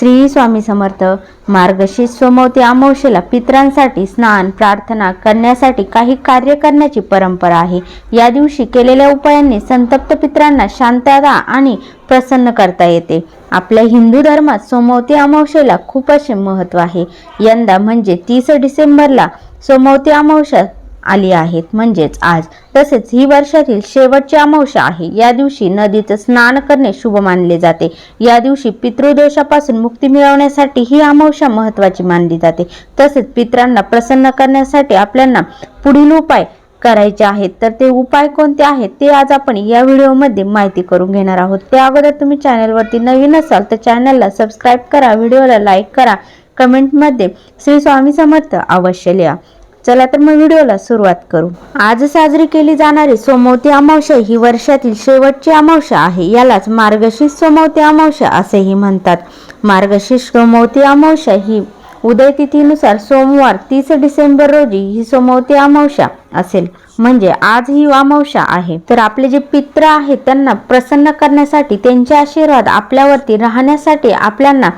श्री स्वामी समर्थ. मार्गशीर्ष सोमवती अमावशेला पितरांसाठी स्नान प्रार्थना करण्यासाठी काही कार्य करण्याची परंपरा आहे. या दिवशी केलेल्या उपायांनी संतप्त पितरांना शांतता आणि प्रसन्न करता येते. आपल्या हिंदू धर्मात सोमवती अमावशेला खूप असे महत्त्व आहे. यंदा म्हणजे तीस डिसेंबरला सोमवती अमावस्या आली आहेत. म्हणजेच आज. तसेच ही वर्षातील शेवटची अमावस्या आहे. या दिवशी नदीचं स्नान करणे शुभ मानले जाते. या दिवशी पितृदोषापासून मुक्ती मिळवण्यासाठी ही अमावस्या महत्वाची मानली जाते. तसेच पितरांना प्रसन्न करण्यासाठी आपल्याला पुढील उपाय करायचे आहेत. तर ते उपाय कोणते आहेत ते आज आपण या व्हिडिओमध्ये माहिती करून घेणार आहोत. त्या अगोदर तुम्ही चॅनलवरती नवीन असाल तर चॅनलला सबस्क्राईब करा व्हिडिओला लाईक करा कमेंटमध्ये श्री स्वामी समर्थ अवश्य लिहा. चला तर मग व्हिडिओला सुरुवात करू. आज साजरी केली जाणारी सोमवती अमावस्या ही वर्षातील शेवटची अमावस्या आहे. यालाच मार्गशीर्ष सोमवती अमावस्या असेही म्हणतात. मार्गशीर्ष सोमवती अमावस्या ही उदय तिथीनुसार सोमवार तीस डिसेंबर रोजी ही सोमवती अमावस्या असेल. म्हणजे आज ही अमावस्या आहे. तर आपले जे पित्र आहेत त्यांना प्रसन्न करण्यासाठी त्यांचे आशीर्वाद आपल्यावरती राहण्यासाठी आपल्याला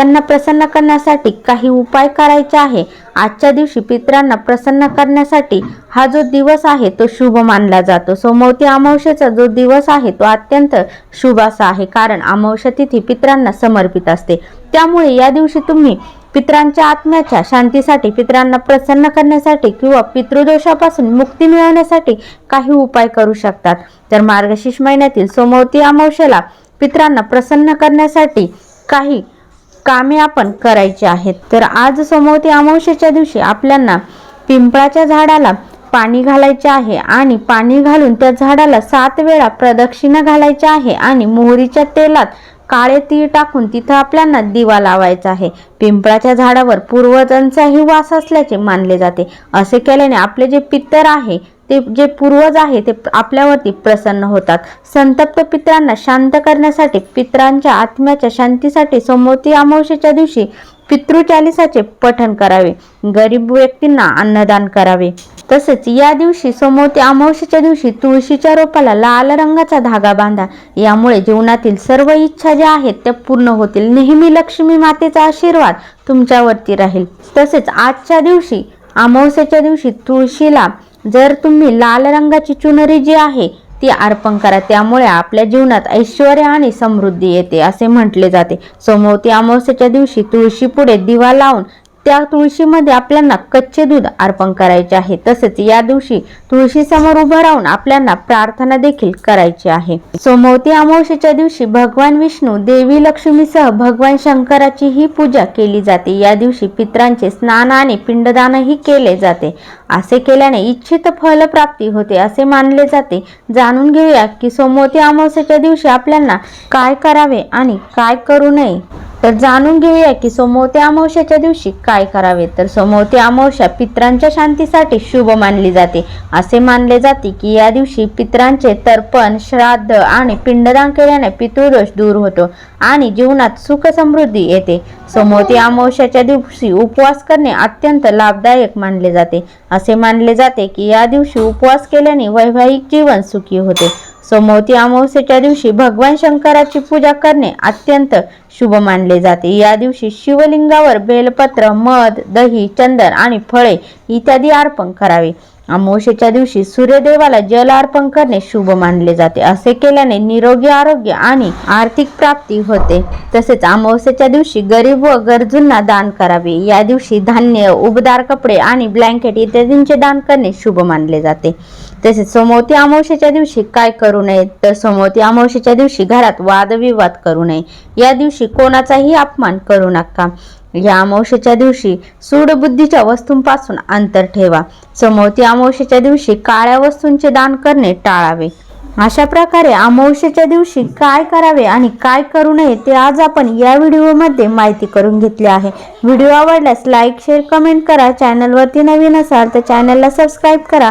त्यांना प्रसन्न करण्यासाठी काही उपाय करायचे आहे. आजच्या दिवशी पित्रांना प्रसन्न करण्यासाठी हा जो दिवस आहे तो शुभ मानला जातो. सोमवती अमावस्येचा जो दिवस आहे तो अत्यंत शुभ असा आहे. कारण अमावस्या तिथी पित्रांना समर्पित असते. त्यामुळे या दिवशी तुम्ही पित्रांच्या आत्म्याच्या शांतीसाठी पित्रांना प्रसन्न करण्यासाठी किंवा पितृदोषापासून मुक्ती मिळवण्यासाठी काही उपाय करू शकतात. तर मार्गशीर्ष महिन्यातील सोमवती अमावस्येला पित्रांना प्रसन्न करण्यासाठी काही कामे आपण करायची आहेत. तर आज सोमवती अमावस्येच्या दिवशी आपल्याला पिंपळाच्या झाडाला पाणी घालायचे आहे आणि पाणी घालून त्या झाडाला सात वेळा प्रदक्षिणा घालायच्या आहे आणि मोहरीच्या तेलात काळे तीळ टाकून तिथं आपल्याला दिवा लावायचा आहे. पिंपळाच्या झाडावर पूर्वजांचाही वास असल्याचे मानले जाते. असे केल्याने आपले जे पित्तर आहे ते जे पूर्वज आहे ते आपल्यावरती प्रसन्न होतात. संतप्त पित्रांना शांत करण्यासाठी पित्रांच्या आत्म्याच्या शांतीसाठी सोमवती अमावस्येच्या दिवशी पितृचालिसाचे पठण करावे. गरीब व्यक्तींना अन्नदान करावे. तसेच या दिवशी सोमवती अमावस्येच्या दिवशी तुळशीच्या रोपाला लाल रंगाचा धागा बांधा. यामुळे जीवनातील सर्व इच्छा ज्या आहेत त्या पूर्ण होतील. नेहमी लक्ष्मी मातेचा आशीर्वाद तुमच्यावरती राहील. तसेच आजच्या दिवशी अमावस्येच्या दिवशी तुळशीला जर तुम्ही लाल रंगाची चुनरी जी आहे ती अर्पण करा. त्यामुळे आपल्या जीवनात ऐश्वर आणि समृद्धी येते असे म्हटले जाते. सोमवती अमावस्येच्या दिवशी तुळशी पुढे दिवा लावून त्या तुळशीमध्ये आपल्याला कच्चे दूध अर्पण करायचे आहे. तसेच या दिवशी तुळशी समोर उभं राहून आपल्याला प्रार्थना देखील करायची आहे. सोमवती अमावस्येच्या दिवशी भगवान विष्णू देवी लक्ष्मीसह भगवान शंकराची ही पूजा केली जाते. या दिवशी पित्रांचे स्नान आणि पिंडदानही केले जाते. असे केल्याने इच्छित फलप्राप्ती होते असे मानले जाते. जाणून घेऊया की सोमवती अमावस्येच्या दिवशी आपल्याला काय करावे आणि काय करू नये. तर जाणून घेऊया की सोमवती अमावस्याच्या दिवशी काय करावे? तर सोमवती अमावस्या पित्रांच्या शांतीसाठी शुभ मानली जाते. असे मानले जाते की या दिवशी पित्रांचे तर्पण श्राद्ध आणि पिंडदान केल्याने पितृदोष दूर होतो आणि जीवनात सुख समृद्धी येते. सोमवती अमावस्याच्या दिवशी उपवास करणे अत्यंत लाभदायक मानले जाते. असे मानले जाते की या दिवशी उपवास केल्याने वैवाहिक जीवन सुखी होते. सोमवती अमावस्येच्या दिवशी भगवान शंकराची पूजा करणे अत्यंत शुभ मानले जाते. या दिवशी शिवलिंगावर बेलपत्र मध दही चंदन आणि फळे इत्यादी अर्पण करावे. अमावस्येच्या दिवशी सूर्यदेवाला जल अर्पण करणे शुभ मानले जाते. असे केल्याने निरोगी आरोग्य आणि आर्थिक प्राप्ती होते. तसेच अमावस्येच्या दिवशी गरीब व गरजूंना दान करावे. या दिवशी धान्य उबदार कपडे आणि ब्लँकेट इत्यादींचे दान करणे शुभ मानले जाते. तसेच सोमवती अमावस्येच्या दिवशी काय करू नये? तर सोमवती अमावस्येच्या दिवशी घरात वादविवाद करू नये. या दिवशी कोणाचाही अपमान करू नका. या अमावस्येच्या दिवशी सूडबुद्धीच्या वस्तूंपासून अंतर ठेवा. सोमवती अमावस्येच्या दिवशी काळ्या वस्तूंचे दान करणे टाळावे. अशा प्रकारे अमावस्येच्या दिवशी काय करावे आणि काय करू नये ते आज आपण या व्हिडिओमध्ये माहिती करून घेतली आहे. व्हिडिओ आवडल्यास लाईक शेअर कमेंट करा. चॅनलवरती नवीन असाल तर चॅनलला सबस्क्राईब करा.